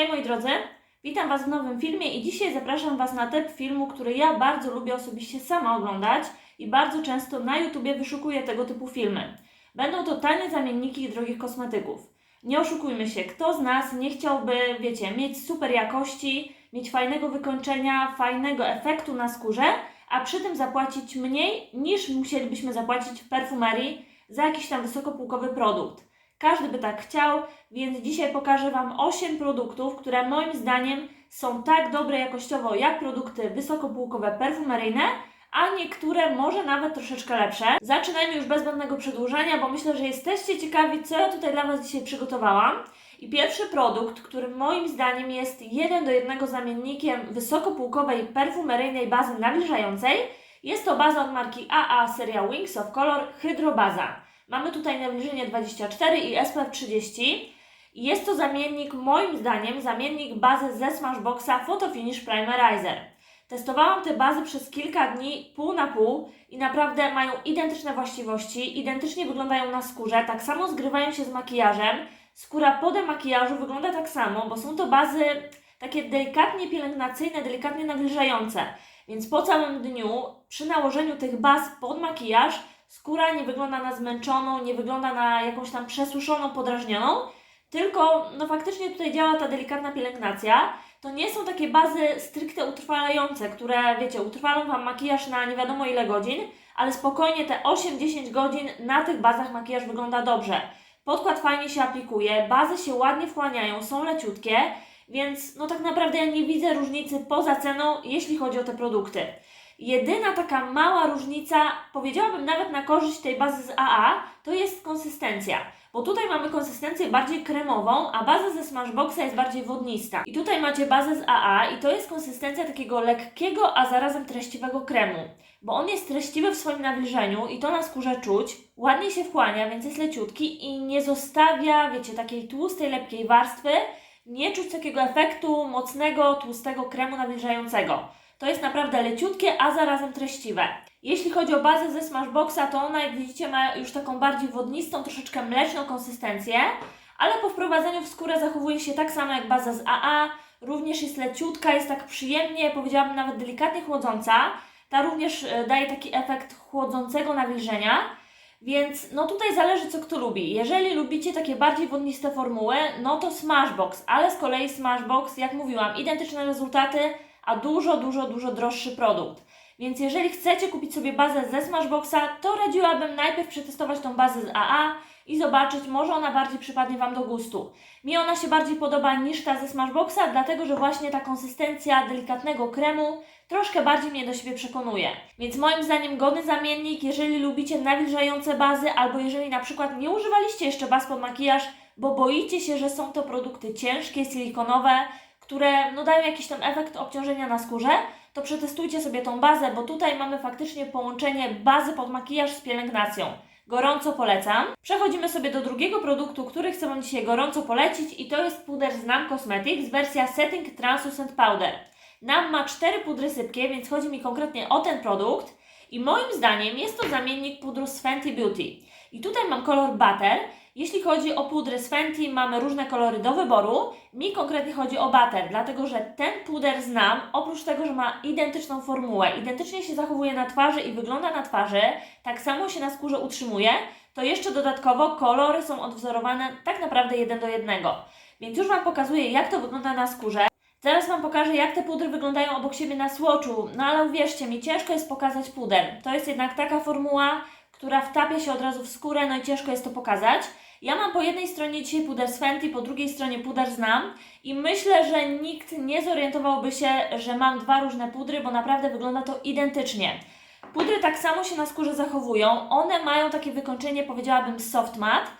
Hej moi drodzy, witam Was w nowym filmie i dzisiaj zapraszam Was na typ filmu, który ja bardzo lubię osobiście sama oglądać i bardzo często na YouTubie wyszukuję tego typu filmy. Będą to tanie zamienniki drogich kosmetyków. Nie oszukujmy się, kto z nas nie chciałby, wiecie, mieć super jakości, mieć fajnego wykończenia, fajnego efektu na skórze, a przy tym zapłacić mniej niż musielibyśmy zapłacić w perfumerii za jakiś tam wysokopółkowy produkt. Każdy by tak chciał, więc dzisiaj pokażę Wam 8 produktów, które moim zdaniem są tak dobre jakościowo jak produkty wysokopółkowe perfumeryjne, a niektóre może nawet troszeczkę lepsze. Zaczynajmy już bez zbędnego przedłużania, bo myślę, że jesteście ciekawi, co ja tutaj dla Was dzisiaj przygotowałam. I pierwszy produkt, który moim zdaniem jest jeden do jednego zamiennikiem wysokopółkowej perfumeryjnej bazy nawilżającej, jest to baza od marki AA seria Wings of Color Hydrobaza. Mamy tutaj nawilżenie 24 i SPF 30. I Jest to zamiennik, moim zdaniem, zamiennik bazy ze Smashboxa Photo Finish Primerizer. Testowałam te bazy przez kilka dni, pół na pół i naprawdę mają identyczne właściwości, identycznie wyglądają na skórze, tak samo zgrywają się z makijażem. Skóra po demakijażu wygląda tak samo, bo są to bazy takie delikatnie pielęgnacyjne, delikatnie nawilżające. Więc po całym dniu, przy nałożeniu tych baz pod makijaż, skóra nie wygląda na zmęczoną, nie wygląda na jakąś tam przesuszoną, podrażnioną, tylko no faktycznie tutaj działa ta delikatna pielęgnacja. To nie są takie bazy stricte utrwalające, które wiecie, utrwalą Wam makijaż na nie wiadomo ile godzin, ale spokojnie te 8-10 godzin na tych bazach makijaż wygląda dobrze. Podkład fajnie się aplikuje, bazy się ładnie wchłaniają, są leciutkie, więc no tak naprawdę ja nie widzę różnicy poza ceną, jeśli chodzi o te produkty. Jedyna taka mała różnica, powiedziałabym nawet na korzyść tej bazy z AA, to jest konsystencja. Bo tutaj mamy konsystencję bardziej kremową, a baza ze Smashboxa jest bardziej wodnista. I tutaj macie bazę z AA i to jest konsystencja takiego lekkiego, a zarazem treściwego kremu. Bo on jest treściwy w swoim nawilżeniu i to na skórze czuć, ładnie się wchłania, więc jest leciutki i nie zostawia, wiecie, takiej tłustej, lepkiej warstwy. Nie czuć takiego efektu mocnego, tłustego kremu nawilżającego. To jest naprawdę leciutkie, a zarazem treściwe. Jeśli chodzi o bazę ze Smashboxa, to ona, jak widzicie, ma już taką bardziej wodnistą, troszeczkę mleczną konsystencję, ale po wprowadzeniu w skórę zachowuje się tak samo jak baza z AA. Również jest leciutka, jest tak przyjemnie, powiedziałabym nawet delikatnie chłodząca. Ta również e, daje taki efekt chłodzącego nawilżenia. Więc no tutaj zależy co kto lubi. Jeżeli lubicie takie bardziej wodniste formuły, no to Smashbox, ale z kolei Smashbox, jak mówiłam, identyczne rezultaty, a dużo, dużo, dużo droższy produkt. Więc jeżeli chcecie kupić sobie bazę ze Smashboxa, to radziłabym najpierw przetestować tą bazę z AA i zobaczyć, może ona bardziej przypadnie Wam do gustu. Mi ona się bardziej podoba niż ta ze Smashboxa, dlatego że właśnie ta konsystencja delikatnego kremu troszkę bardziej mnie do siebie przekonuje. Więc moim zdaniem godny zamiennik, jeżeli lubicie nawilżające bazy, albo jeżeli na przykład nie używaliście jeszcze baz pod makijaż, bo boicie się, że są to produkty ciężkie, silikonowe, które no, dają jakiś tam efekt obciążenia na skórze, to przetestujcie sobie tą bazę, bo tutaj mamy faktycznie połączenie bazy pod makijaż z pielęgnacją. Gorąco polecam. Przechodzimy sobie do drugiego produktu, który chcę Wam dzisiaj gorąco polecić i to jest puder z NAM Cosmetics, wersja Setting Translucent Powder. NAM ma cztery pudry sypkie, więc chodzi mi konkretnie o ten produkt i moim zdaniem jest to zamiennik pudru z Fenty Beauty. I tutaj mam kolor Butter. Jeśli chodzi o pudry z Fenty, mamy różne kolory do wyboru. Mi konkretnie chodzi o Butter, dlatego że ten puder znam, oprócz tego, że ma identyczną formułę, identycznie się zachowuje na twarzy i wygląda na twarzy, tak samo się na skórze utrzymuje, to jeszcze dodatkowo kolory są odwzorowane tak naprawdę jeden do jednego. Więc już Wam pokazuję, jak to wygląda na skórze. Zaraz Wam pokażę, jak te pudry wyglądają obok siebie na słoczu, no ale uwierzcie mi, ciężko jest pokazać puder. To jest jednak taka formuła, która wtapia się od razu w skórę, no i ciężko jest to pokazać. Ja mam po jednej stronie dzisiaj puder z Fenty, po drugiej stronie puder z NAM i myślę, że nikt nie zorientowałby się, że mam dwa różne pudry, bo naprawdę wygląda to identycznie. Pudry tak samo się na skórze zachowują, one mają takie wykończenie, powiedziałabym soft matte,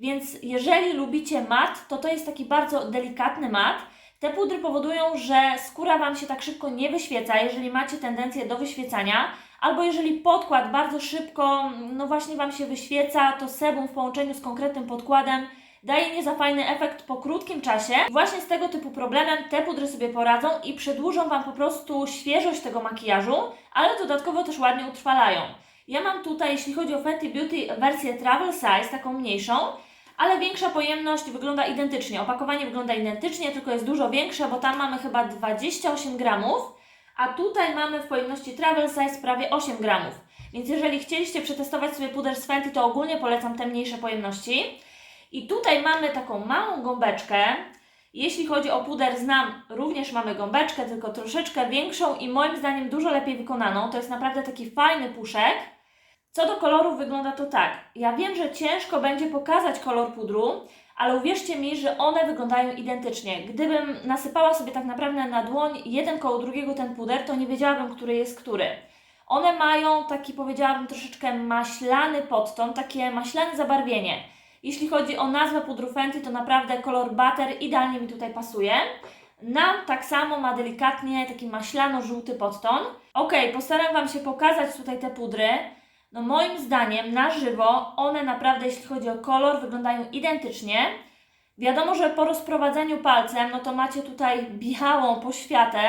więc jeżeli lubicie mat, to to jest taki bardzo delikatny mat. Te pudry powodują, że skóra Wam się tak szybko nie wyświeca, jeżeli macie tendencję do wyświecania, albo jeżeli podkład bardzo szybko, no właśnie Wam się wyświeca, to sebum w połączeniu z konkretnym podkładem daje nie za fajny efekt po krótkim czasie. Właśnie z tego typu problemem te pudry sobie poradzą i przedłużą Wam po prostu świeżość tego makijażu, ale dodatkowo też ładnie utrwalają. Ja mam tutaj, jeśli chodzi o Fenty Beauty, wersję Travel Size, taką mniejszą, ale większa pojemność wygląda identycznie. Opakowanie wygląda identycznie, tylko jest dużo większe, bo tam mamy chyba 28 gramów, a tutaj mamy w pojemności travel size prawie 8 gramów. Więc jeżeli chcieliście przetestować sobie puder z Fenty, to ogólnie polecam te mniejsze pojemności. I tutaj mamy taką małą gąbeczkę. Jeśli chodzi o puder znam, również mamy gąbeczkę, tylko troszeczkę większą i moim zdaniem dużo lepiej wykonaną. To jest naprawdę taki fajny puszek. Co do kolorów wygląda to tak. Ja wiem, że ciężko będzie pokazać kolor pudru, ale uwierzcie mi, że one wyglądają identycznie. Gdybym nasypała sobie tak naprawdę na dłoń jeden koło drugiego ten puder, to nie wiedziałabym, który jest który. One mają taki, powiedziałabym, troszeczkę maślany podton, takie maślane zabarwienie. Jeśli chodzi o nazwę pudru Fenty, to naprawdę kolor butter idealnie mi tutaj pasuje. Nam tak samo ma delikatnie taki maślano-żółty podton. Ok, postaram Wam się pokazać tutaj te pudry. No moim zdaniem na żywo one naprawdę, jeśli chodzi o kolor, wyglądają identycznie. Wiadomo, że po rozprowadzeniu palcem, no to macie tutaj białą poświatę,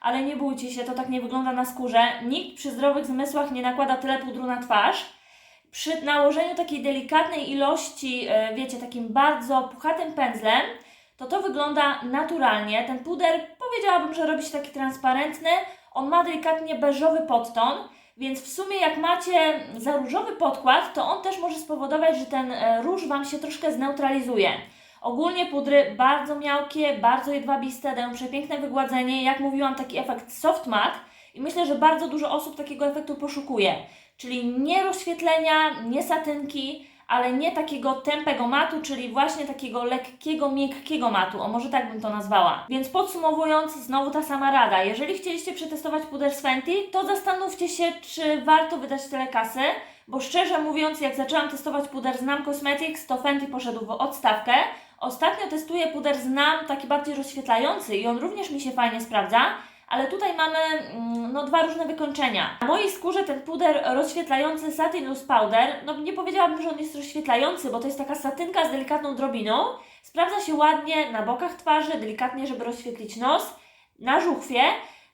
ale nie bójcie się, to tak nie wygląda na skórze. Nikt przy zdrowych zmysłach nie nakłada tyle pudru na twarz. Przy nałożeniu takiej delikatnej ilości, e, wiecie, takim bardzo puchatym pędzlem, to to wygląda naturalnie. Ten puder powiedziałabym, że robi się taki transparentny. On ma delikatnie beżowy podton, więc w sumie jak macie za różowy podkład, to on też może spowodować, że ten e, róż Wam się troszkę zneutralizuje. Ogólnie pudry bardzo miałkie, bardzo jedwabiste, dają przepiękne wygładzenie. Jak mówiłam, taki efekt soft matte i myślę, że bardzo dużo osób takiego efektu poszukuje. Czyli nie rozświetlenia, nie satynki, ale nie takiego tępego matu, czyli właśnie takiego lekkiego, miękkiego matu, o może tak bym to nazwała. Więc podsumowując, znowu ta sama rada. Jeżeli chcieliście przetestować puder z Fenty, to zastanówcie się, czy warto wydać tyle kasy, bo szczerze mówiąc, jak zaczęłam testować puder z Nam Cosmetics, to Fenty poszedł w odstawkę. Ostatnio testuję puder z Nam, taki bardziej rozświetlający i on również mi się fajnie sprawdza, ale tutaj mamy mm, no, dwa różne wykończenia. Na mojej skórze ten puder rozświetlający Satin Loose Powder, no nie powiedziałabym, że on jest rozświetlający, bo to jest taka satynka z delikatną drobiną. Sprawdza się ładnie na bokach twarzy, delikatnie, żeby rozświetlić nos, na żuchwie.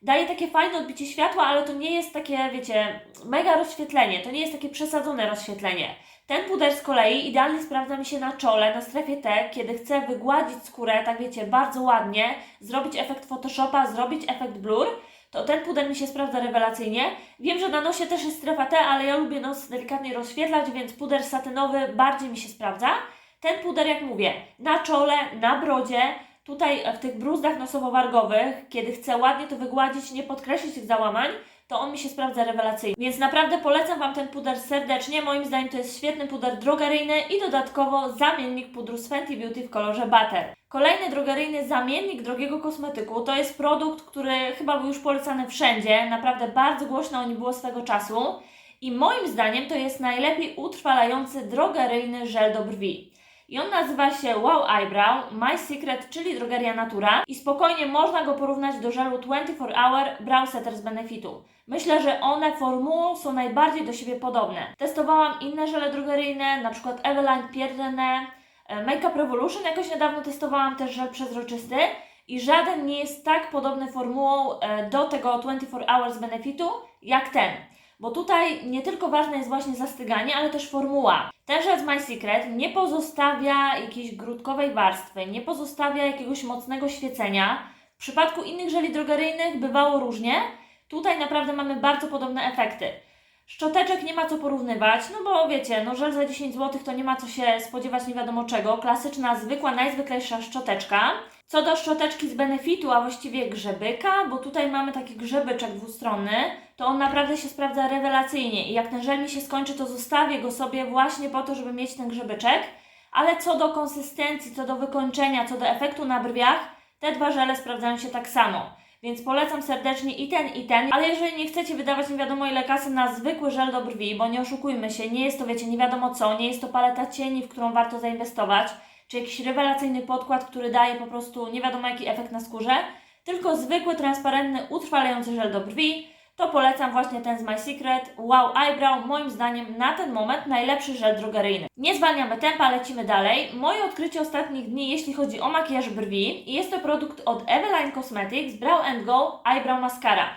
Daje takie fajne odbicie światła, ale to nie jest takie, wiecie, mega rozświetlenie. To nie jest takie przesadzone rozświetlenie. Ten puder z kolei idealnie sprawdza mi się na czole, na strefie T, kiedy chcę wygładzić skórę, tak wiecie, bardzo ładnie, zrobić efekt Photoshopa, zrobić efekt blur, to ten puder mi się sprawdza rewelacyjnie. Wiem, że na nosie też jest strefa T, ale ja lubię nos delikatnie rozświetlać, więc puder satynowy bardziej mi się sprawdza. Ten puder, jak mówię, na czole, na brodzie, tutaj w tych bruzdach nosowo-wargowych, kiedy chcę ładnie to wygładzić, nie podkreślić tych załamań, to on mi się sprawdza rewelacyjnie. Więc naprawdę polecam Wam ten puder serdecznie. Moim zdaniem to jest świetny puder drogeryjny i dodatkowo zamiennik pudru z Fenty Beauty w kolorze Butter. Kolejny drogeryjny zamiennik drogiego kosmetyku to jest produkt, który chyba był już polecany wszędzie. Naprawdę bardzo głośno o nim było swego czasu. I moim zdaniem to jest najlepiej utrwalający drogeryjny żel do brwi. I on nazywa się Wow Eyebrow My Secret, czyli drogeria Natura. I spokojnie można go porównać do żelu 24 Hour Brow Setter z Benefitu. Myślę, że one formułą są najbardziej do siebie podobne. Testowałam inne żele drogeryjne, na przykład Eveline Pierdene, e, Makeup Revolution. Jakoś niedawno testowałam też żel przezroczysty. I żaden nie jest tak podobny formułą e, do tego 24 Hours Benefitu jak ten. Bo tutaj nie tylko ważne jest właśnie zastyganie, ale też formuła. Ten żel z My Secret nie pozostawia jakiejś grudkowej warstwy, nie pozostawia jakiegoś mocnego świecenia. W przypadku innych żeli drogeryjnych bywało różnie. Tutaj naprawdę mamy bardzo podobne efekty. Szczoteczek nie ma co porównywać, no bo wiecie, no żel za 10 zł to nie ma co się spodziewać nie wiadomo czego. Klasyczna, zwykła, najzwyklejsza szczoteczka. Co do szczoteczki z Benefitu, a właściwie grzebyka, bo tutaj mamy taki grzebyczek dwustronny, to on naprawdę się sprawdza rewelacyjnie i jak ten żel mi się skończy, to zostawię go sobie właśnie po to, żeby mieć ten grzebyczek. Ale co do konsystencji, co do wykończenia, co do efektu na brwiach, te dwa żele sprawdzają się tak samo. Więc polecam serdecznie i ten, i ten. Ale jeżeli nie chcecie wydawać nie wiadomo ile kasy na zwykły żel do brwi, bo nie oszukujmy się, nie jest to, wiecie, nie wiadomo co, nie jest to paleta cieni, w którą warto zainwestować, czy jakiś rewelacyjny podkład, który daje po prostu nie wiadomo jaki efekt na skórze, tylko zwykły, transparentny, utrwalający żel do brwi, to polecam właśnie ten z My Secret Wow Eyebrow, moim zdaniem na ten moment najlepszy żel drogeryjny. Nie zwalniamy tempa, lecimy dalej. Moje odkrycie ostatnich dni, jeśli chodzi o makijaż brwi, jest to produkt od Eveline Cosmetics Brow Go Eyebrow Mascara.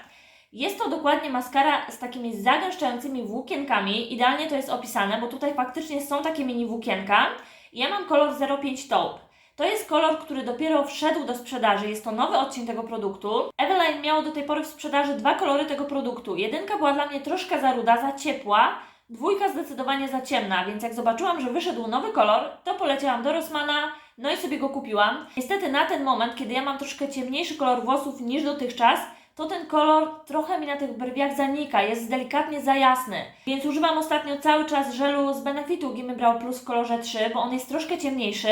Jest to dokładnie maskara z takimi zagęszczającymi włókienkami. Idealnie to jest opisane, bo tutaj faktycznie są takie mini włókienka. Ja mam kolor 05 Taupe. To jest kolor, który dopiero wszedł do sprzedaży. Jest to nowy odcień tego produktu. Eveline miało do tej pory w sprzedaży dwa kolory tego produktu. Jedynka była dla mnie troszkę za ruda, za ciepła, dwójka zdecydowanie za ciemna, więc jak zobaczyłam, że wyszedł nowy kolor, to poleciałam do Rossmana, no i sobie go kupiłam. Niestety na ten moment, kiedy ja mam troszkę ciemniejszy kolor włosów niż dotychczas, to ten kolor trochę mi na tych brwiach zanika, jest delikatnie za jasny. Więc używam ostatnio cały czas żelu z Benefitu Gimme Brow Plus w kolorze 3, bo on jest troszkę ciemniejszy,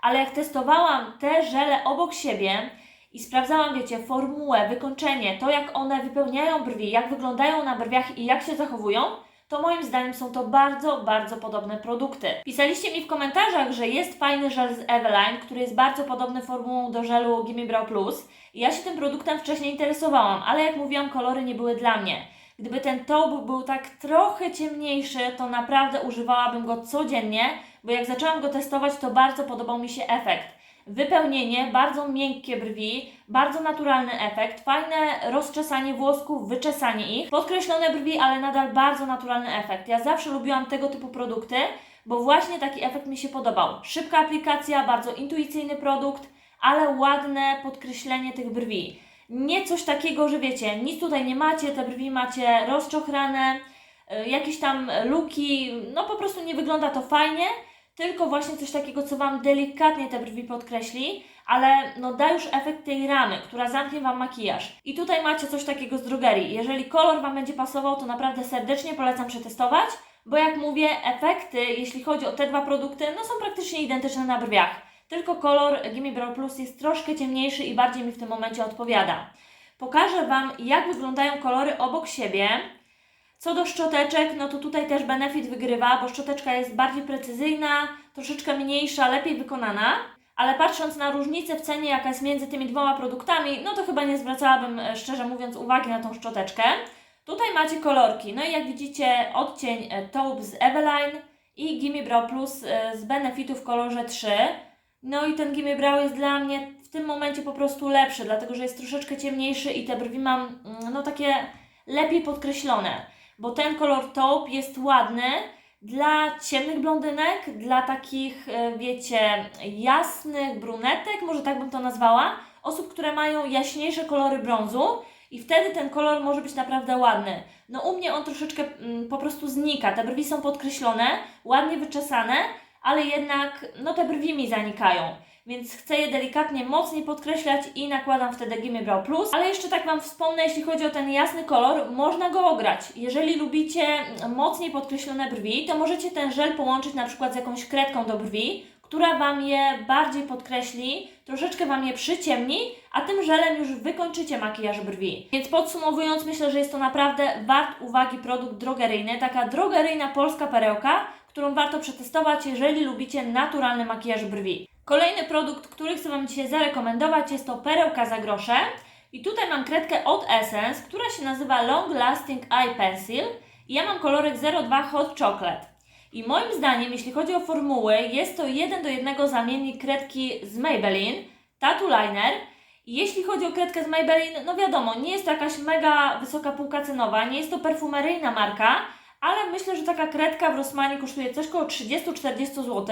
ale jak testowałam te żele obok siebie i sprawdzałam, wiecie, formułę, wykończenie, to jak one wypełniają brwi, jak wyglądają na brwiach i jak się zachowują, to moim zdaniem są to bardzo, bardzo podobne produkty. Pisaliście mi w komentarzach, że jest fajny żel z Eveline, który jest bardzo podobny formułą do żelu Gimme Brow Plus. I ja się tym produktem wcześniej interesowałam, ale jak mówiłam, kolory nie były dla mnie. Gdyby ten taupe był tak trochę ciemniejszy, to naprawdę używałabym go codziennie, bo jak zaczęłam go testować, to bardzo podobał mi się efekt. Wypełnienie, bardzo miękkie brwi, bardzo naturalny efekt, fajne rozczesanie włosków, wyczesanie ich, podkreślone brwi, ale nadal bardzo naturalny efekt. Ja zawsze lubiłam tego typu produkty, bo właśnie taki efekt mi się podobał. Szybka aplikacja, bardzo intuicyjny produkt, ale ładne podkreślenie tych brwi. Nie coś takiego, że wiecie, nic tutaj nie macie, te brwi macie rozczochrane, jakieś tam luki, no po prostu nie wygląda to fajnie, tylko właśnie coś takiego, co Wam delikatnie te brwi podkreśli, ale no da już efekt tej ramy, która zamknie Wam makijaż. I tutaj macie coś takiego z drogerii. Jeżeli kolor Wam będzie pasował, to naprawdę serdecznie polecam przetestować, bo jak mówię, efekty, jeśli chodzi o te dwa produkty, no są praktycznie identyczne na brwiach. Tylko kolor Gimme Brow Plus jest troszkę ciemniejszy i bardziej mi w tym momencie odpowiada. Pokażę Wam, jak wyglądają kolory obok siebie. Co do szczoteczek, no to tutaj też Benefit wygrywa, bo szczoteczka jest bardziej precyzyjna, troszeczkę mniejsza, lepiej wykonana. Ale patrząc na różnicę w cenie, jaka jest między tymi dwoma produktami, no to chyba nie zwracałabym, e, szczerze mówiąc, uwagi na tą szczoteczkę. Tutaj macie kolorki. No i jak widzicie, odcień e, Taupe z Eveline i Gimme Brow Plus e, z Benefitu w kolorze 3. No i ten Gimme Brow jest dla mnie w tym momencie po prostu lepszy, dlatego że jest troszeczkę ciemniejszy i te brwi mam, mm, no takie lepiej podkreślone bo ten kolor taupe jest ładny dla ciemnych blondynek, dla takich, e, wiecie, jasnych brunetek, może tak bym to nazwała, osób, które mają jaśniejsze kolory brązu i wtedy ten kolor może być naprawdę ładny. No u mnie on troszeczkę mm, po prostu znika, te brwi są podkreślone, ładnie wyczesane, ale jednak no te brwi mi zanikają więc chcę je delikatnie mocniej podkreślać i nakładam wtedy Gimme Brow Plus. Ale jeszcze tak Wam wspomnę, jeśli chodzi o ten jasny kolor, można go ograć. Jeżeli lubicie mocniej podkreślone brwi, to możecie ten żel połączyć na przykład z jakąś kredką do brwi, która Wam je bardziej podkreśli, troszeczkę Wam je przyciemni, a tym żelem już wykończycie makijaż brwi. Więc podsumowując, myślę, że jest to naprawdę wart uwagi produkt drogeryjny, taka drogeryjna polska perełka, którą warto przetestować, jeżeli lubicie naturalny makijaż brwi. Kolejny produkt, który chcę Wam dzisiaj zarekomendować jest to perełka za grosze. I tutaj mam kredkę od Essence, która się nazywa Long Lasting Eye Pencil i ja mam kolorek 02 Hot Chocolate. I moim zdaniem, jeśli chodzi o formuły, jest to jeden do jednego zamiennik kredki z Maybelline, Tattoo Liner. I jeśli chodzi o kredkę z Maybelline, no wiadomo, nie jest to jakaś mega wysoka półka cenowa, nie jest to perfumeryjna marka, ale myślę, że taka kredka w Rossmanie kosztuje coś około 30-40 zł.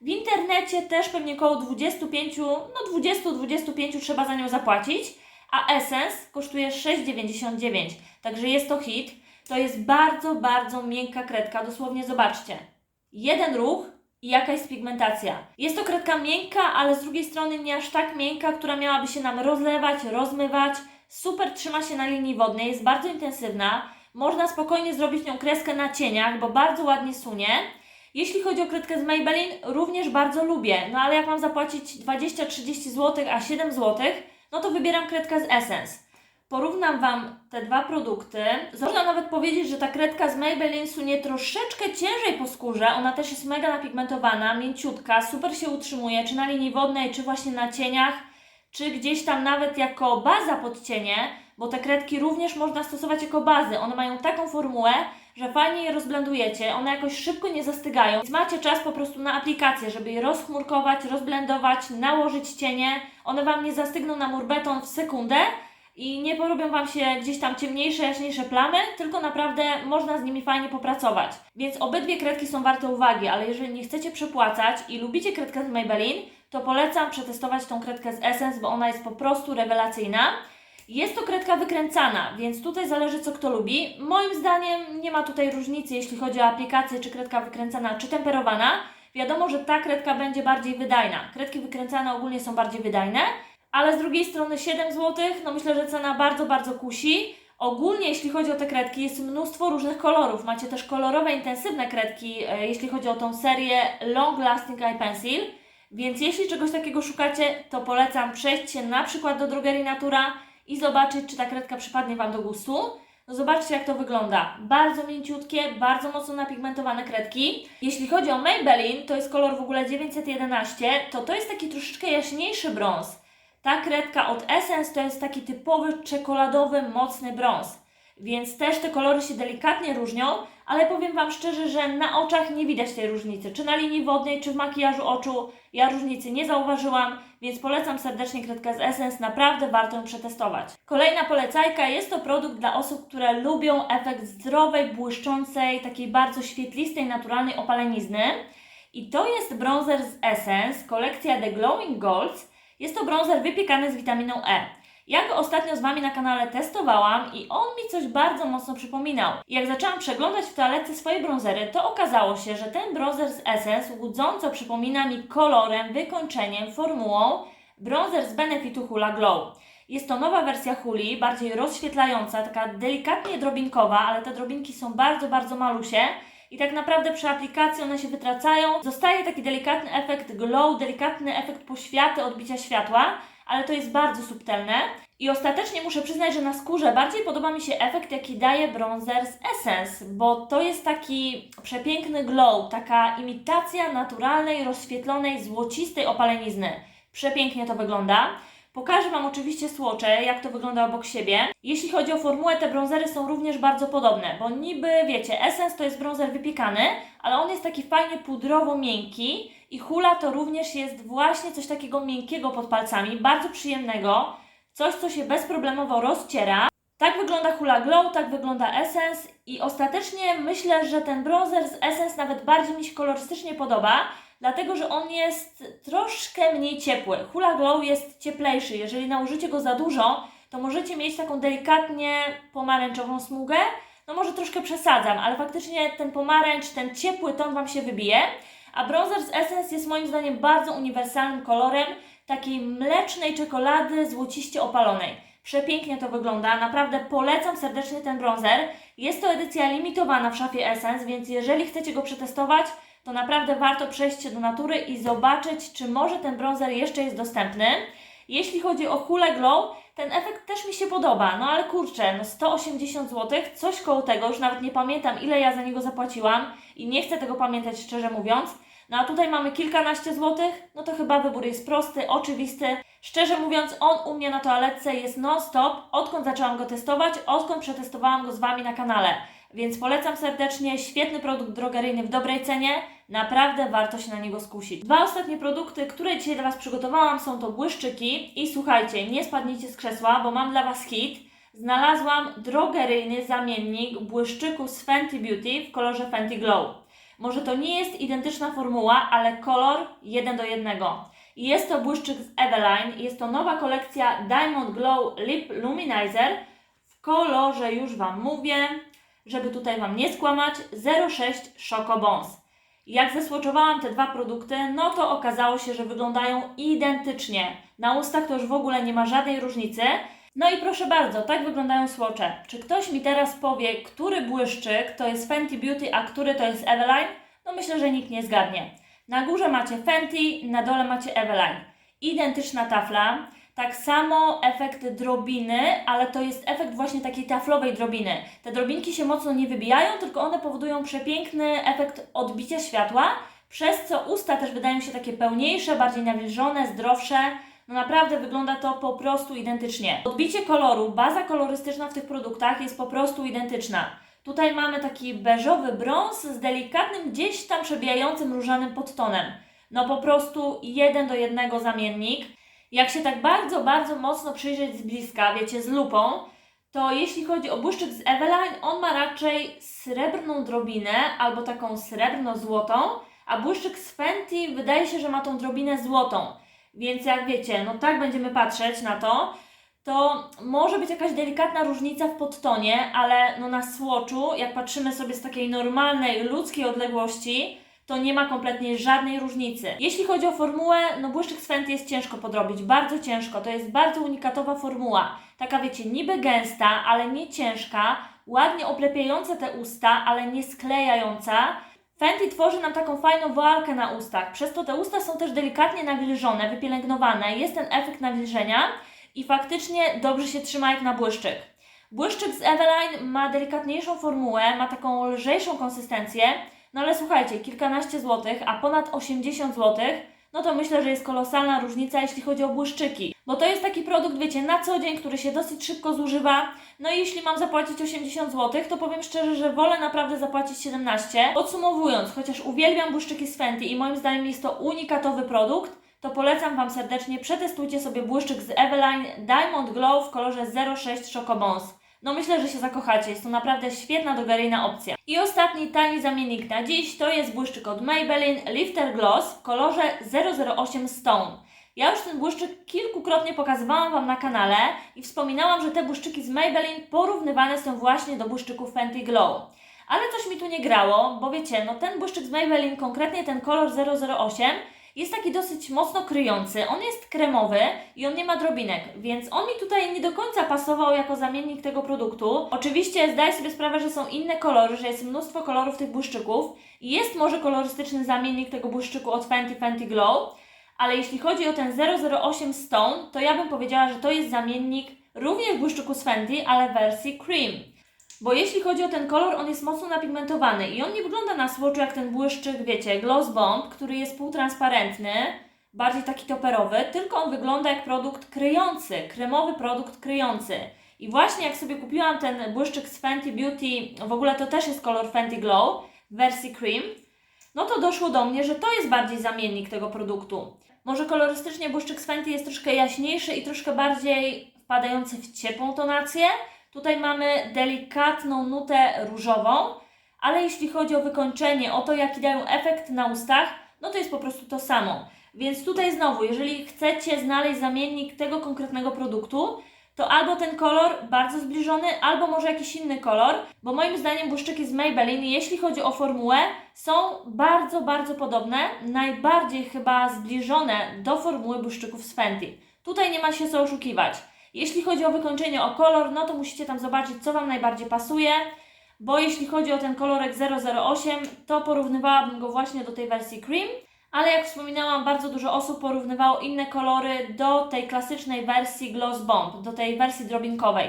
W internecie też pewnie około 25, no 20-25 trzeba za nią zapłacić, a Essence kosztuje 6,99, także jest to hit. To jest bardzo, bardzo miękka kredka, dosłownie zobaczcie. Jeden ruch i jaka jest pigmentacja. Jest to kredka miękka, ale z drugiej strony nie aż tak miękka, która miałaby się nam rozlewać, rozmywać. Super trzyma się na linii wodnej, jest bardzo intensywna. Można spokojnie zrobić nią kreskę na cieniach, bo bardzo ładnie sunie. Jeśli chodzi o kredkę z Maybelline, również bardzo lubię, no ale jak mam zapłacić 20-30 zł, a 7 zł, no to wybieram kredkę z Essence. Porównam Wam te dwa produkty. Można nawet powiedzieć, że ta kredka z Maybelline sunie troszeczkę ciężej po skórze. Ona też jest mega napigmentowana, mięciutka, super się utrzymuje, czy na linii wodnej, czy właśnie na cieniach, czy gdzieś tam nawet jako baza pod cienie, bo te kredki również można stosować jako bazy. One mają taką formułę, że fajnie je rozblendujecie, one jakoś szybko nie zastygają, więc macie czas po prostu na aplikację, żeby je rozchmurkować, rozblendować, nałożyć cienie. One Wam nie zastygną na murbeton w sekundę, i nie porobią Wam się gdzieś tam ciemniejsze, jaśniejsze plamy, tylko naprawdę można z nimi fajnie popracować. Więc obydwie kredki są warte uwagi, ale jeżeli nie chcecie przepłacać i lubicie kredkę z Maybelline, to polecam przetestować tą kredkę z Essence, bo ona jest po prostu rewelacyjna. Jest to kredka wykręcana, więc tutaj zależy co kto lubi. Moim zdaniem nie ma tutaj różnicy, jeśli chodzi o aplikację, czy kredka wykręcana, czy temperowana. Wiadomo, że ta kredka będzie bardziej wydajna. Kredki wykręcane ogólnie są bardziej wydajne, ale z drugiej strony 7 zł, no myślę, że cena bardzo, bardzo kusi. Ogólnie jeśli chodzi o te kredki jest mnóstwo różnych kolorów. Macie też kolorowe, intensywne kredki, e, jeśli chodzi o tą serię Long Lasting Eye Pencil. Więc jeśli czegoś takiego szukacie, to polecam przejść się na przykład do drogerii Natura i zobaczyć, czy ta kredka przypadnie Wam do gustu. No zobaczcie, jak to wygląda. Bardzo mięciutkie, bardzo mocno napigmentowane kredki. Jeśli chodzi o Maybelline, to jest kolor w ogóle 911, to to jest taki troszeczkę jaśniejszy brąz. Ta kredka od Essence to jest taki typowy czekoladowy, mocny brąz. Więc też te kolory się delikatnie różnią, ale powiem Wam szczerze, że na oczach nie widać tej różnicy. Czy na linii wodnej, czy w makijażu oczu. Ja różnicy nie zauważyłam, więc polecam serdecznie kredkę z Essence. Naprawdę warto ją przetestować. Kolejna polecajka jest to produkt dla osób, które lubią efekt zdrowej, błyszczącej, takiej bardzo świetlistej, naturalnej opalenizny. I to jest bronzer z Essence, kolekcja The Glowing Golds. Jest to bronzer wypiekany z witaminą E. Ja go ostatnio z Wami na kanale testowałam i on mi coś bardzo mocno przypominał. Jak zaczęłam przeglądać w toalecie swoje bronzery, to okazało się, że ten bronzer z Essence łudząco przypomina mi kolorem, wykończeniem, formułą bronzer z Benefitu Hula Glow. Jest to nowa wersja huli, bardziej rozświetlająca, taka delikatnie drobinkowa, ale te drobinki są bardzo, bardzo malusie. I tak naprawdę przy aplikacji one się wytracają. Zostaje taki delikatny efekt glow, delikatny efekt poświaty, odbicia światła, ale to jest bardzo subtelne. I ostatecznie muszę przyznać, że na skórze bardziej podoba mi się efekt, jaki daje bronzer z Essence, bo to jest taki przepiękny glow, taka imitacja naturalnej, rozświetlonej, złocistej opalenizny. Przepięknie to wygląda. Pokażę Wam oczywiście słocze, jak to wygląda obok siebie. Jeśli chodzi o formułę, te bronzery są również bardzo podobne, bo niby, wiecie, Essence to jest bronzer wypiekany, ale on jest taki fajnie pudrowo miękki i Hula to również jest właśnie coś takiego miękkiego pod palcami, bardzo przyjemnego, coś, co się bezproblemowo rozciera. Tak wygląda Hula Glow, tak wygląda Essence i ostatecznie myślę, że ten bronzer z Essence nawet bardziej mi się kolorystycznie podoba, dlatego że on jest troszkę mniej ciepły. Hula Glow jest cieplejszy. Jeżeli nałożycie go za dużo, to możecie mieć taką delikatnie pomarańczową smugę. No może troszkę przesadzam, ale faktycznie ten pomarańcz, ten ciepły ton Wam się wybije. A bronzer z Essence jest moim zdaniem bardzo uniwersalnym kolorem takiej mlecznej czekolady złociście opalonej. Przepięknie to wygląda, naprawdę polecam serdecznie ten bronzer. Jest to edycja limitowana w szafie Essence, więc jeżeli chcecie go przetestować, to naprawdę warto przejść się do natury i zobaczyć, czy może ten bronzer jeszcze jest dostępny. Jeśli chodzi o Hule Glow, ten efekt też mi się podoba, no ale kurczę, no 180 zł, coś koło tego, już nawet nie pamiętam ile ja za niego zapłaciłam i nie chcę tego pamiętać szczerze mówiąc. No a tutaj mamy kilkanaście złotych, no to chyba wybór jest prosty, oczywisty. Szczerze mówiąc, on u mnie na toaletce jest non-stop, odkąd zaczęłam go testować, odkąd przetestowałam go z Wami na kanale. Więc polecam serdecznie, świetny produkt drogeryjny w dobrej cenie, naprawdę warto się na niego skusić. Dwa ostatnie produkty, które dzisiaj dla Was przygotowałam są to błyszczyki i słuchajcie, nie spadnijcie z krzesła, bo mam dla Was hit. Znalazłam drogeryjny zamiennik błyszczyku z Fenty Beauty w kolorze Fenty Glow. Może to nie jest identyczna formuła, ale kolor jeden do jednego. Jest to błyszczyk z Eveline, jest to nowa kolekcja Diamond Glow Lip Luminizer w kolorze, już Wam mówię, żeby tutaj Wam nie skłamać, 06 Choco Bones. Jak zesłoczowałam te dwa produkty, no to okazało się, że wyglądają identycznie. Na ustach to już w ogóle nie ma żadnej różnicy. No i proszę bardzo, tak wyglądają słocze. Czy ktoś mi teraz powie, który błyszczyk to jest Fenty Beauty, a który to jest Eveline? No myślę, że nikt nie zgadnie. Na górze macie Fenty, na dole macie Eveline. Identyczna tafla, tak samo efekt drobiny, ale to jest efekt właśnie takiej taflowej drobiny. Te drobinki się mocno nie wybijają, tylko one powodują przepiękny efekt odbicia światła, przez co usta też wydają się takie pełniejsze, bardziej nawilżone, zdrowsze. No naprawdę wygląda to po prostu identycznie. Odbicie koloru, baza kolorystyczna w tych produktach jest po prostu identyczna. Tutaj mamy taki beżowy brąz z delikatnym, gdzieś tam przebijającym różanym podtonem. No po prostu jeden do jednego zamiennik. Jak się tak bardzo, bardzo mocno przyjrzeć z bliska, wiecie, z lupą, to jeśli chodzi o błyszczyk z Eveline, on ma raczej srebrną drobinę albo taką srebrno-złotą, a błyszczyk z Fenty wydaje się, że ma tą drobinę złotą. Więc jak wiecie, no tak będziemy patrzeć na to, to może być jakaś delikatna różnica w podtonie, ale no na słoczu, jak patrzymy sobie z takiej normalnej, ludzkiej odległości, to nie ma kompletnie żadnej różnicy. Jeśli chodzi o formułę, no błyszczyk Fenty jest ciężko podrobić, bardzo ciężko. To jest bardzo unikatowa formuła. Taka wiecie, niby gęsta, ale nie ciężka, ładnie oplepiająca te usta, ale nie sklejająca. Fenty tworzy nam taką fajną woalkę na ustach, przez to te usta są też delikatnie nawilżone, wypielęgnowane, jest ten efekt nawilżenia i faktycznie dobrze się trzyma jak na błyszczyk. Błyszczyk z Eveline ma delikatniejszą formułę, ma taką lżejszą konsystencję, no ale słuchajcie, kilkanaście złotych, a ponad 80 złotych, no to myślę, że jest kolosalna różnica, jeśli chodzi o błyszczyki. Bo to jest taki produkt, wiecie, na co dzień, który się dosyć szybko zużywa. No i jeśli mam zapłacić 80 zł, to powiem szczerze, że wolę naprawdę zapłacić 17. Podsumowując, chociaż uwielbiam błyszczyki z Fenty i moim zdaniem jest to unikatowy produkt, to polecam Wam serdecznie, przetestujcie sobie błyszczyk z Eveline Diamond Glow w kolorze 06 Chocobons. No myślę, że się zakochacie, jest to naprawdę świetna drogeryjna opcja. I ostatni tani zamiennik na dziś to jest błyszczyk od Maybelline Lifter Gloss w kolorze 008 Stone. Ja już ten błyszczyk kilkukrotnie pokazywałam Wam na kanale i wspominałam, że te błyszczyki z Maybelline porównywane są właśnie do błyszczyków Fenty Glow. Ale coś mi tu nie grało, bo wiecie, no ten błyszczyk z Maybelline, konkretnie ten kolor 008, jest taki dosyć mocno kryjący. On jest kremowy i on nie ma drobinek, więc on mi tutaj nie do końca pasował jako zamiennik tego produktu. Oczywiście zdaję sobie sprawę, że są inne kolory, że jest mnóstwo kolorów tych błyszczyków i jest może kolorystyczny zamiennik tego błyszczyku od Fenty Fenty Glow, ale jeśli chodzi o ten 008 Stone, to ja bym powiedziała, że to jest zamiennik również błyszczyku z Fenty, ale wersji cream. Bo jeśli chodzi o ten kolor, on jest mocno napigmentowany i on nie wygląda na słoczu jak ten błyszczyk, wiecie, Gloss Bomb, który jest półtransparentny, bardziej taki toperowy, tylko on wygląda jak produkt kryjący, kremowy produkt kryjący. I właśnie jak sobie kupiłam ten błyszczyk z Fenty Beauty, w ogóle to też jest kolor Fenty Glow w wersji cream, no to doszło do mnie, że to jest bardziej zamiennik tego produktu. Może kolorystycznie błyszczyk z Fenty jest troszkę jaśniejszy i troszkę bardziej wpadający w ciepłą tonację. Tutaj mamy delikatną nutę różową, ale jeśli chodzi o wykończenie, o to jaki dają efekt na ustach, no to jest po prostu to samo. Więc tutaj znowu, jeżeli chcecie znaleźć zamiennik tego konkretnego produktu, to albo ten kolor bardzo zbliżony, albo może jakiś inny kolor, bo moim zdaniem błyszczyki z Maybelline, jeśli chodzi o formułę, są bardzo, bardzo podobne, najbardziej chyba zbliżone do formuły błyszczyków z Fenty. Tutaj nie ma się co oszukiwać. Jeśli chodzi o wykończenie, o kolor, no to musicie tam zobaczyć, co Wam najbardziej pasuje, bo jeśli chodzi o ten kolorek 008, to porównywałabym go właśnie do tej wersji cream, ale jak wspominałam, bardzo dużo osób porównywało inne kolory do tej klasycznej wersji Gloss Bomb, do tej wersji drobinkowej.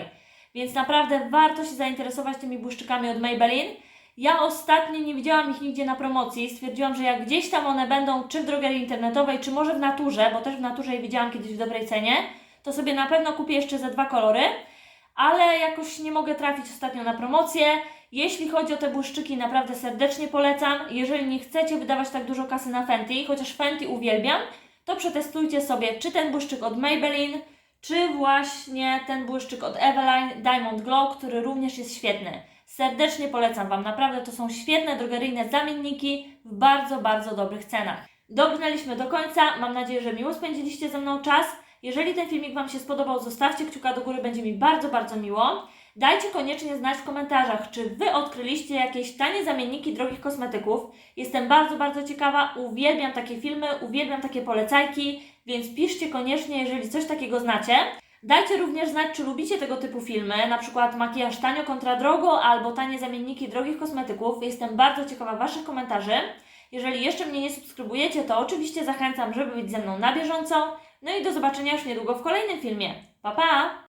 Więc naprawdę warto się zainteresować tymi błyszczykami od Maybelline. Ja ostatnio nie widziałam ich nigdzie na promocji. Stwierdziłam, że jak gdzieś tam one będą, czy w drogerii internetowej, czy może w naturze, bo też w naturze je widziałam kiedyś w dobrej cenie, to sobie na pewno kupię jeszcze ze dwa kolory, ale jakoś nie mogę trafić ostatnio na promocję. Jeśli chodzi o te błyszczyki, naprawdę serdecznie polecam. Jeżeli nie chcecie wydawać tak dużo kasy na Fenty, chociaż Fenty uwielbiam, to przetestujcie sobie czy ten błyszczyk od Maybelline, czy właśnie ten błyszczyk od Eveline Diamond Glow, który również jest świetny. Serdecznie polecam Wam, naprawdę to są świetne drogeryjne zamienniki w bardzo, bardzo dobrych cenach. Dobrnęliśmy do końca, mam nadzieję, że miło spędziliście ze mną czas. Jeżeli ten filmik Wam się spodobał, zostawcie kciuka do góry, będzie mi bardzo, bardzo miło. Dajcie koniecznie znać w komentarzach, czy Wy odkryliście jakieś tanie zamienniki drogich kosmetyków. Jestem bardzo, bardzo ciekawa, uwielbiam takie filmy, uwielbiam takie polecajki, więc piszcie koniecznie, jeżeli coś takiego znacie. Dajcie również znać, czy lubicie tego typu filmy, na przykład makijaż tanio kontra drogo albo tanie zamienniki drogich kosmetyków. Jestem bardzo ciekawa Waszych komentarzy. Jeżeli jeszcze mnie nie subskrybujecie, to oczywiście zachęcam, żeby być ze mną na bieżąco. No i do zobaczenia już niedługo w kolejnym filmie. Pa pa!